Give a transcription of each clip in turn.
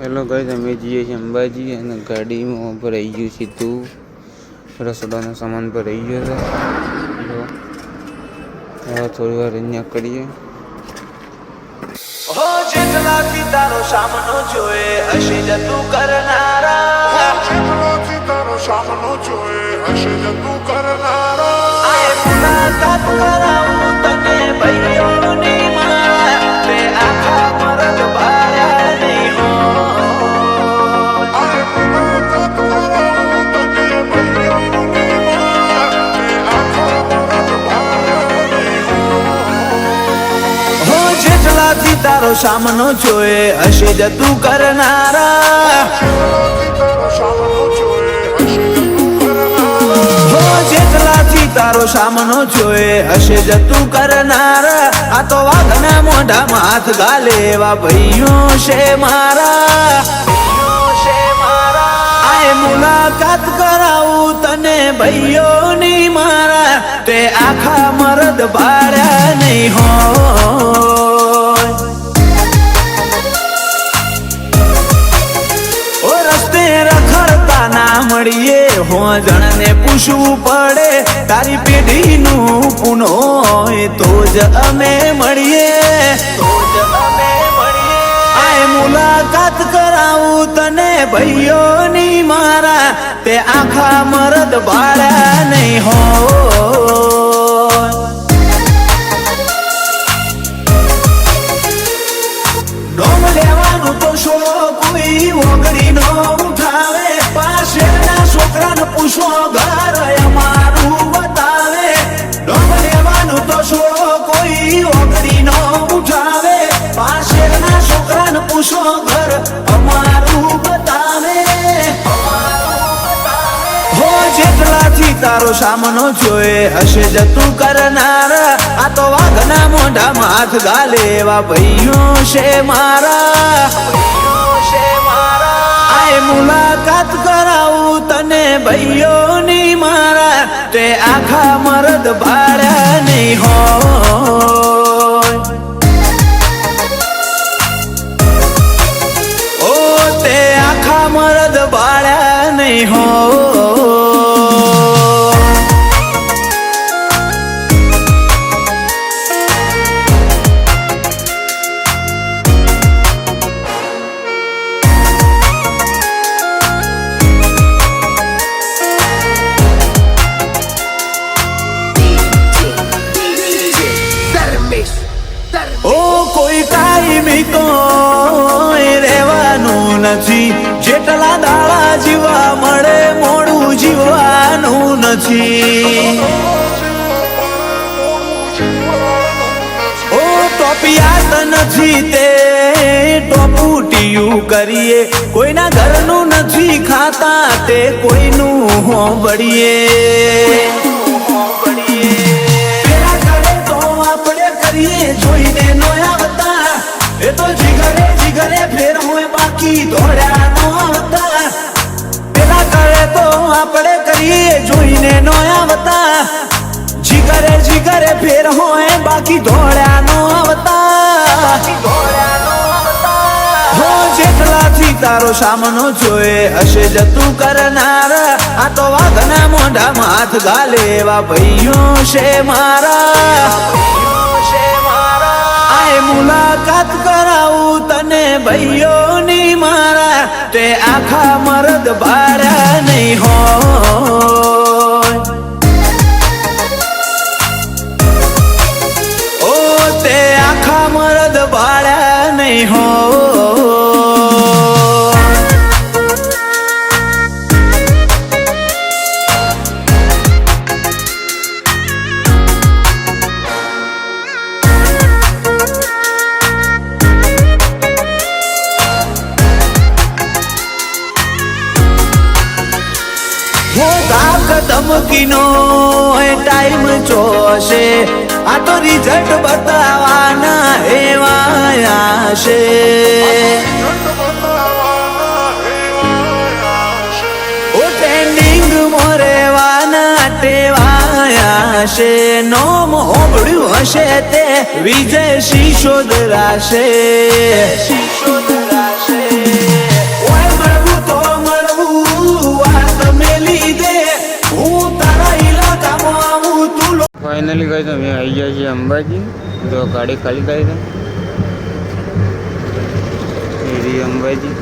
Hello guys અમે જઈએ છીએ અંબાજી અને ગાડીમાં ભરાઈ ગયું સીધું રસોડાનો સામાન ભરાઈ ગયો છે. હવે થોડી વાર અહીંયા કરીએ. તારો સામનો જોએ હશે જતું કરનારા. જેટલો તારો સામનો જોએ હશે જતું કરનારો. તારો સામનો જોયે હશે જતું કરનારા. તારો સામનો જોએ હશે જતું કરનાર. આ તો વાઘના મોઢામાં હાથ ગાલે, એવા ભાઈઓ છે મારા. મુલાકાત કરાવું તને ભાઈઓની મારા. તે આખા મરદ ભાડ્યા મળીએ. હો જણને પૂછવું પડે, તારી પેઢીનું પૂનો તો જ અમે મળીએ. તો મુલાકાત કરાવું તને ભાઈઓની મારા, તે આખા મરદ બાળા નહીં હો લેવાનું તો શો કોઈ ઓગળી નો પૂછો ઘર અમારું બતાવે. ડોમ લેવાનું તો શો કોઈ ઓગરી નો ઉઠાવે. પાછળના છોકરાને પૂછો ઘર અમારું બતાવે. હો, જેટલાથી તારો સામનો જોયે હશે જતું કરનાર. આ તો વાઘના મોઢામાં હાથ ગાલે એવા ભાઈઓ છે મારા. મુલાકાત કરાવું તને ભાઈઓની મારા તે આખા મરદ ભાડ્યા નહીં હો ઓ, તે આખા મરદ બાળ્યા નહીં હો નથી ઓ ટોપિયાત નથી તે, ટોપુટિયું કરીએ. કોઈના ઘરનું નથી ખાતા તે, કોઈનું કરીએ જોઈને નો આવતા એ તો જીગરે જીગરે ફેર બાકી દોડ્યા નો આવતા પેલા તો આપણે કરીએ જોઈને નો આવતા. જીગરે જીગરે ફેર હોય, બાકી ધોળ્યા નો આવતા. હો, જેટલાથી તારો સામનો જોયે, હશે જતું કરનાર. આ તો વાઘના મોઢામાં હાથ ગાલે, એવા ભાઈઓ છે મારા. મુલાકાત કરાવું તને, ભાઈઓની મારા. તે આખા મરદ ભાડ્યા નહીં હોય મરદ બાળા નહીં હો. ધમકીનો ટાઈમ જોશે આ તો રિઝલ્ટ બતાવવાના আসে। ও ટ્રેન્ડિંગ મોરે વાના ટેવાયા છે નોમ હોબળ્યું હશે તે વિજય શિશોદરાશે શિશોદરાશે ઓય મળવું ફાઇનલી કહી દઉં મેં આવી ગયા છીએ અંબાજી તો ગાડી ખાલી કરી દઉં અંબાજી.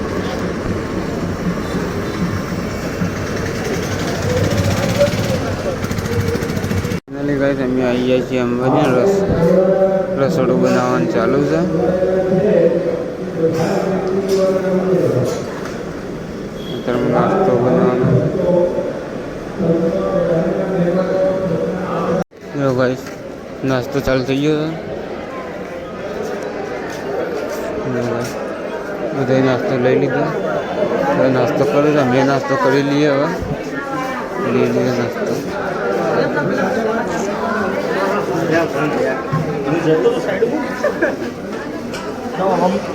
ફાઇનલી તમે આવી છીએ અંબાજી રસ રસોડું બનાવવાનું ચાલુ છે. અત્યારે નાસ્તો બનાવવાનો. જો નાસ્તો ચાલુ થઈ ગયો છે. બધાએ નાસ્તો લઈ લીધો. હવે નાસ્તો કર્યો છે અમે નાસ્તો કરી લઈએ હવે. લઈ લઈએ નાસ્તો.